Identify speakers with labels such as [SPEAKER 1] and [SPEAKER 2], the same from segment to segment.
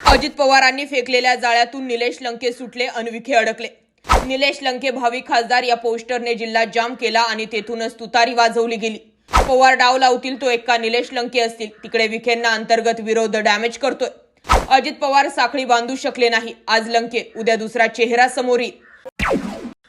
[SPEAKER 1] अजित पवारांनी फेकलेल्या जाळ्यातून निलेश लंके सुटले अनविखे अडकले. निलेश लंके भावी खासदार या पोस्टरने जिल्हा जाम केला आणि तेथूनच तुतारी वाजवली गेली. पवार डाव लावतील तो एका निलेश लंके असतील. तिकडे विखेंना अंतर्गत विरोध डॅमेज करतोय. अजित पवार साखळी बांधू शकले नाही. आज लंके उद्या दुसरा चेहरा समोर येईल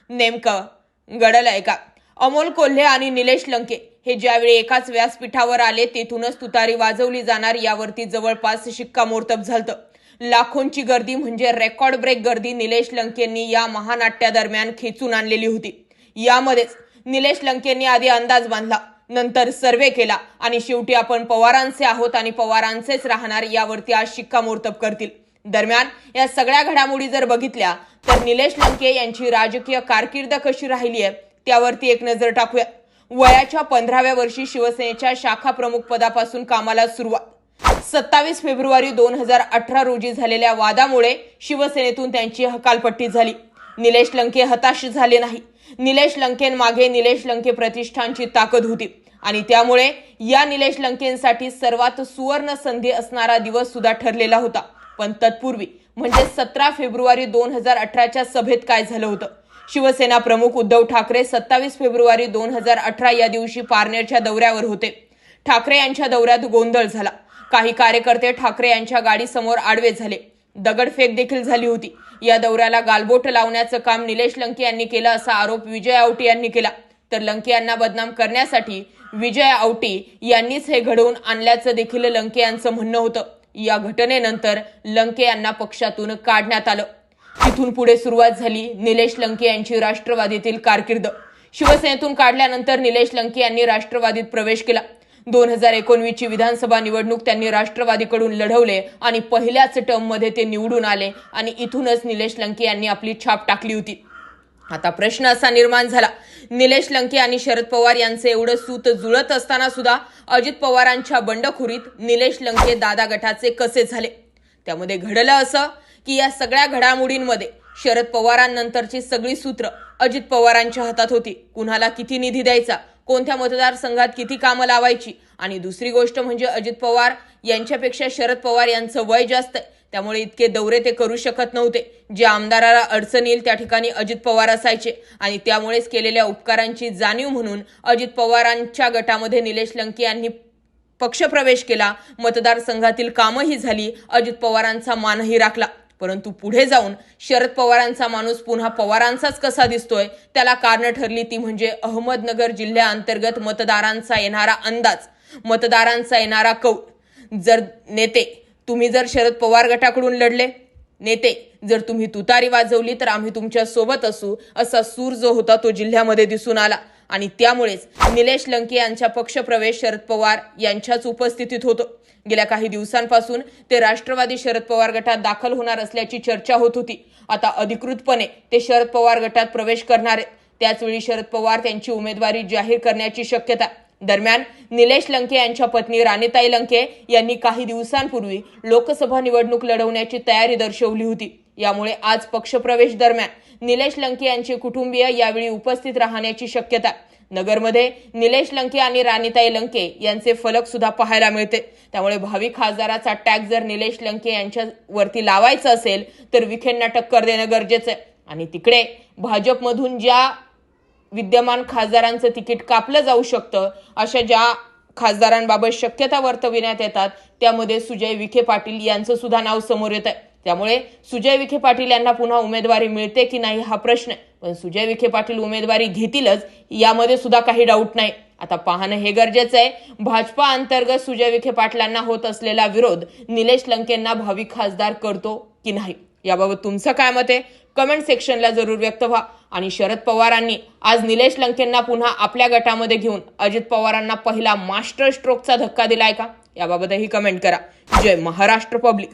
[SPEAKER 1] नेमकं घडलंय का? अमोल कोल्हे आणि निलेश लंके हे ज्यावेळी एकाच व्यासपीठावर आले तेथूनच तुतारी वाजवली जाणार यावरती जवळपास शिक्कामोर्तब झालं लाखोंची गर्दी म्हणजे रेकॉर्ड ब्रेक गर्दी निलेश लंकेंनी या महानाट्यादरम्यान खेचून आणलेली होती. यामध्येच निलेश लंकेंनी आधी अंदाज बांधला नंतर सर्वे केला आणि शेवटी आपण पवारांचे आहोत आणि पवारांचेच राहणार यावरती आज शिक्कामोर्तब करतील. दरम्यान या सगळ्या घडामोडी जर बघितल्या तर निलेश लंके यांची राजकीय कारकीर्द कशी राहिली आहे त्यावरती एक नजर टाकूया. वयाच्या पंधराव्या वर्षी शिवसेनेच्या शाखा प्रमुख पदापासून कामाला सुरुवात. सत्तावीस फेब्रुवारी दोन हजार अठरा रोजी झालेल्या वादामुळे शिवसेनेतून त्यांची हकालपट्टी झाली. निलेश लंके हताश झाले नाही. निलेश लंकेंमागे निलेश लंके प्रतिष्ठानची ताकद होती आणि त्यामुळे या निलेश लंकेंसाठी सर्वात सुवर्ण संधी असणारा दिवस सुद्धा ठरलेला होता. पण तत्पूर्वी म्हणजे सतरा फेब्रुवारी दोन हजार अठराच्या सभेत काय झालं होतं? शिवसेना प्रमुख उद्धव ठाकरे सत्तावीस फेब्रुवारी दोन हजार अठरा या दिवशी पारनेरच्या दौऱ्यावर होते. ठाकरे यांच्या दौऱ्यात गोंधळ झाला. काही कार्यकर्ते ठाकरे यांच्या गाडीसमोर आडवे झाले. दगडफेक देखील झाली होती. या दौऱ्याला गालबोट लावण्याचं काम निलेश लंके यांनी केलं असा आरोप विजय आवटी यांनी केला. तर लंके यांना बदनाम करण्यासाठी विजय आवटी यांनीच हे घडवून आणल्याचं देखील लंके यांचं म्हणणं होतं. या घटनेनंतर लंके यांना पक्षातून काढण्यात आलं. तिथून पुढे सुरुवात झाली निलेश लंके यांची राष्ट्रवादीतील कारकीर्द. शिवसेनेतून काढल्यानंतर निलेश लंके यांनी राष्ट्रवादीत प्रवेश केला. दोन हजार एकोणवीसची विधानसभा निवडणूक त्यांनी राष्ट्रवादीकडून लढवले आणि पहिल्याच टर्ममध्ये ते निवडून आले. आणि इथूनच निलेश लंके यांनी आपली छाप टाकली होती. आता प्रश्न असा निर्माण झाला. निलेश लंके आणि शरद पवार यांचे एवढं सूत जुळत असताना सुद्धा अजित पवारांच्या बंडखोरीत निलेश लंके दादा गटाचे कसे झाले? त्यामध्ये घडलं असं की या सगळ्या घडामोडींमध्ये शरद पवारांनंतरची सगळी सूत्र अजित पवारांच्या हातात होती. कुणाला किती निधी द्यायचा? कोणत्या मतदारसंघात किती कामं लावायची? आणि दुसरी गोष्ट म्हणजे अजित पवार यांच्यापेक्षा शरद पवार यांचं वय जास्त आहे. त्यामुळे इतके दौरे ते करू शकत नव्हते. जे आमदाराला अडचण येईल त्या ठिकाणी अजित पवार असायचे. आणि त्यामुळेच केलेल्या उपकारांची जाणीव म्हणून अजित पवारांच्या गटामध्ये निलेश लंके यांनी पक्षप्रवेश केला. मतदारसंघातील कामंही झाली. अजित पवारांचा मानही राखला. परंतु पुढे जाऊन शरद पवारांचा माणूस पुन्हा पवारांचाच कसा दिसतोय त्याला कारण ठरली ती म्हणजे अहमदनगर जिल्ह्याअंतर्गत मतदारांचा येणारा अंदाज मतदारांचा येणारा कौल. जर नेते तुम्ही जर शरद पवार गटाकडून लढले नेते जर तुम्ही तुतारी वाजवली तर आम्ही तुमच्यासोबत असू असा सूर जो होता तो जिल्ह्यामध्ये दिसून आला. आणि त्यामुळेच निलेश लंके यांचा पक्षप्रवेश शरद पवार यांच्याच उपस्थितीत होतो. गेल्या काही दिवसांपासून ते राष्ट्रवादी शरद पवार गटात दाखल होणार असल्याची चर्चा होत होती. आता अधिकृतपणे ते शरद पवार गटात प्रवेश करणार आहेत. त्याचवेळी शरद पवार त्यांची उमेदवारी जाहीर करण्याची शक्यता दरम्यान निलेश लंके यांच्या पत्नी राणीताई लंके यांनी काही दिवसांपूर्वी लोकसभा निवडणूक लढवण्याची तयारी दर्शवली होती. यामुळे आज पक्षप्रवेश दरम्यान निलेश लंके यांचे कुटुंबीय यावेळी उपस्थित राहण्याची शक्यता. नगरमध्ये निलेश लंके आणि राणीताई लंके यांचे फलक सुद्धा पाहायला मिळते. त्यामुळे भावी खासदाराचा टॅग जर निलेश लंके यांच्यावरती लावायचा असेल तर विखेंना टक्कर देणं गरजेचं आहे. आणि तिकडे भाजपमधून ज्या विद्यमान खासदारांचं तिकीट कापलं जाऊ शकतं अशा ज्या खासदारांबाबत शक्यता वर्तविण्यात येतात त्यामध्ये सुजय विखे पाटील यांचं सुद्धा नाव समोर येत आहे त्यामुळे सुजय विखे पाटील यांना पुन्हा उमेदवारी मिळते की नाही हा प्रश्न आहे. पण सुजय विखे पाटील उमेदवारी घेतीलच यामध्ये सुद्धा काही डाऊट नाही. आता पाहणं हे गरजेचं आहे. भाजपा अंतर्गत सुजय विखे पाटलांना होत असलेला विरोध निलेश लंकेंना भावी खासदार करतो की नाही? याबाबत तुमचं काय मत आहे? कमेंट सेक्शनला जरूर व्यक्त व्हा. आणि शरद पवारांनी आज निलेश लंकेंना पुन्हा आपल्या गटामध्ये घेऊन अजित पवारांना पहिला मास्टर स्ट्रोकचा धक्का दिलाय का? याबाबतही कमेंट करा. जय महाराष्ट्र पब्लिक